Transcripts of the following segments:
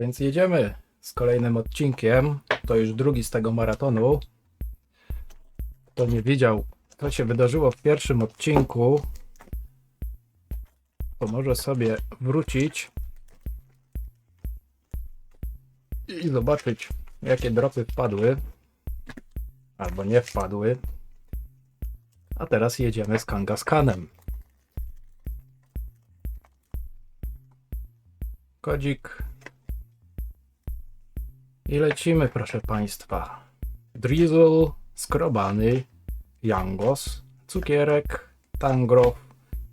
Więc jedziemy z kolejnym odcinkiem. To już drugi z tego maratonu. Kto nie wiedział, co się wydarzyło w pierwszym odcinku, to może sobie wrócić i zobaczyć, jakie dropy wpadły albo nie wpadły. A teraz jedziemy z Kangaskanem. Kodzik. I lecimy, proszę Państwa. Drizzle, skrobany, Jangos, cukierek, Tangrow,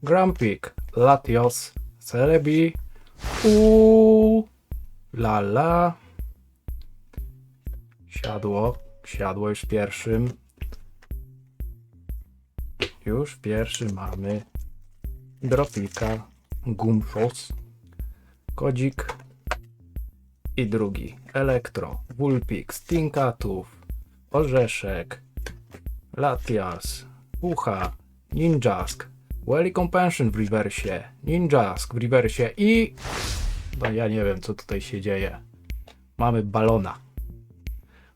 Grumpik, Latios, Celebi, u Lala. Siadło, siadło już w pierwszym. Już w pierwszym mamy Dropika, Gumszos, Kodzik i drugi Elektro, Vulpix, Tinkatów, Orzeszek, Latias, Ucha, Ninjask, Welly Compensation w rewersie, Ninjask w rewersie i... No ja nie wiem co tutaj się dzieje. Mamy balona.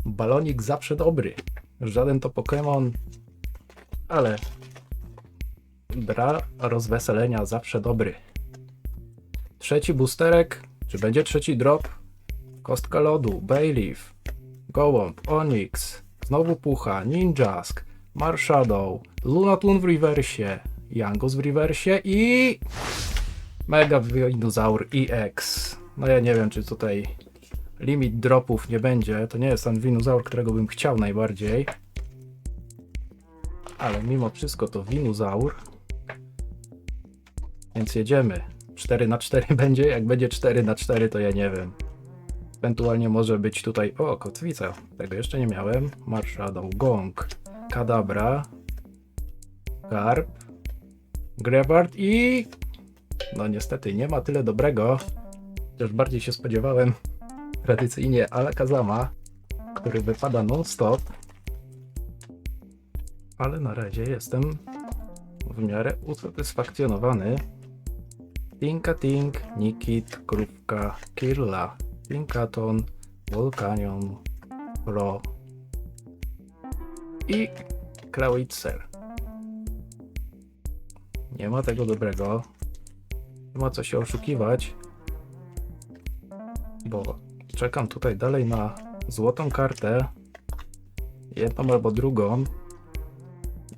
Balonik zawsze dobry. Żaden to Pokémon, ale dla rozweselenia zawsze dobry. Trzeci boosterek. Czy będzie trzeci drop? Kostka lodu, Bayleaf, Gołąb, Onyx, znowu Pucha, Ninjask, Marshadow, Lunatun w rewersie, Yangus w rewersie i... Mega Dinozaur EX. No ja nie wiem, czy tutaj limit dropów nie będzie. To nie jest ten dinozaur, którego bym chciał najbardziej. Ale mimo wszystko to winozaur. Więc jedziemy. 4 na 4 będzie. Jak będzie 4 na 4 to ja nie wiem. Ewentualnie może być tutaj. O, kotwica. Tego jeszcze nie miałem. Marshadow, Gong, Kadabra, Garb, Grebard i. No niestety nie ma tyle dobrego. Chociaż bardziej się spodziewałem tradycyjnie Alakazama, który wypada non-stop. Ale na razie jestem w miarę usatysfakcjonowany. Tinka Tink, Nikit, Krówka, Kirla, Tinkaton, Volcanion, Pro i Krauitzer. Nie ma tego dobrego. Nie ma co się oszukiwać, bo czekam tutaj dalej na złotą kartę. Jedną albo drugą.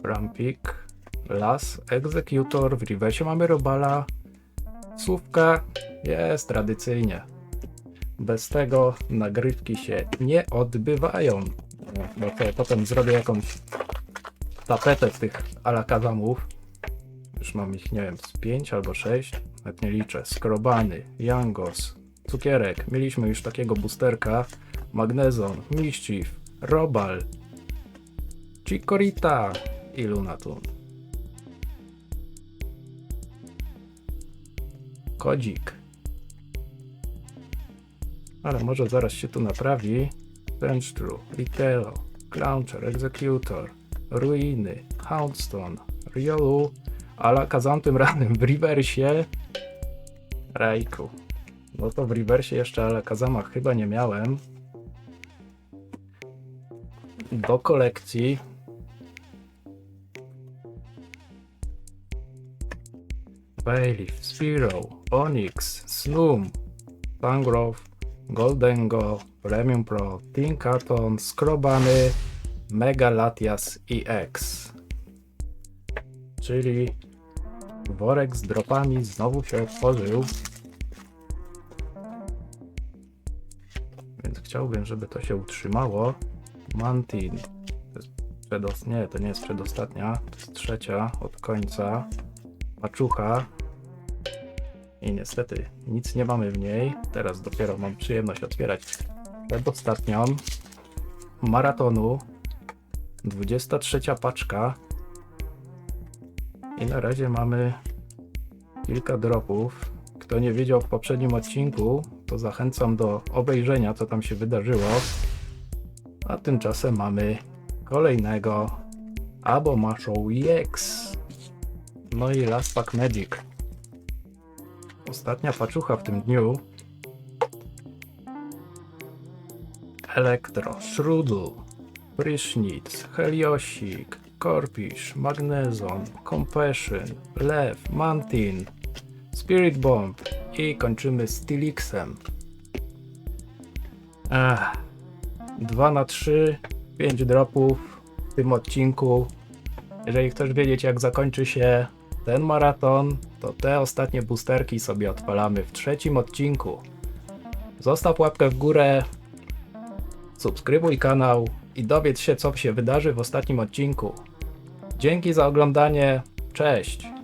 Rampik, Las, Executor, w reversie mamy Robala, Słówka jest tradycyjnie. Bez tego nagrywki się nie odbywają. Bo to potem zrobię jakąś tapetę z tych alakazamów. Już mam ich, nie wiem, z 5 albo 6. Nawet nie liczę. Skrobany, Jangos, Cukierek. Mieliśmy już takiego boosterka. Magnezon, Mischief, Robal, Chikorita i Lunatun. Kodzik. Ale może zaraz się tu naprawi. Benchtru, Litelo, Clowncher, Executor, Ruiny, Houndstone, Riolu, Alakazam tym razem w reversie. Raikou. No to w reversie jeszcze Alakazama chyba nie miałem. Do kolekcji. Bayleaf, Spearow, Onyx, Sloom, Tangrowth, Goldengo, Premium Pro, Tinkaton, Skrobany, Mega Latias EX. Czyli worek z dropami znowu się otworzył. Więc chciałbym, żeby to się utrzymało. Mantin. To jest przedost... Nie, to nie jest przedostatnia. To jest trzecia od końca. Maczucha. I niestety nic nie mamy w niej. Teraz dopiero mam przyjemność otwierać przedostatnią. Maratonu. 23 paczka. I na razie mamy kilka dropów. Kto nie wiedział w poprzednim odcinku, to zachęcam do obejrzenia, co tam się wydarzyło. A tymczasem mamy kolejnego Abomashow EX. No i Last Pack Magic. Ostatnia paczucha w tym dniu. Elektro, Shrudl, Prysznic, Heliosik, Korpisz, Magnezon, Compassion, Lew, Mantin, Spirit Bomb i kończymy Stilixem. Ech, 2 na 3, 5 dropów w tym odcinku. Jeżeli chcesz wiedzieć jak zakończy się ten maraton, to te ostatnie boosterki sobie odpalamy w trzecim odcinku. Zostaw łapkę w górę, subskrybuj kanał i dowiedz się co się wydarzy w ostatnim odcinku. Dzięki za oglądanie, cześć!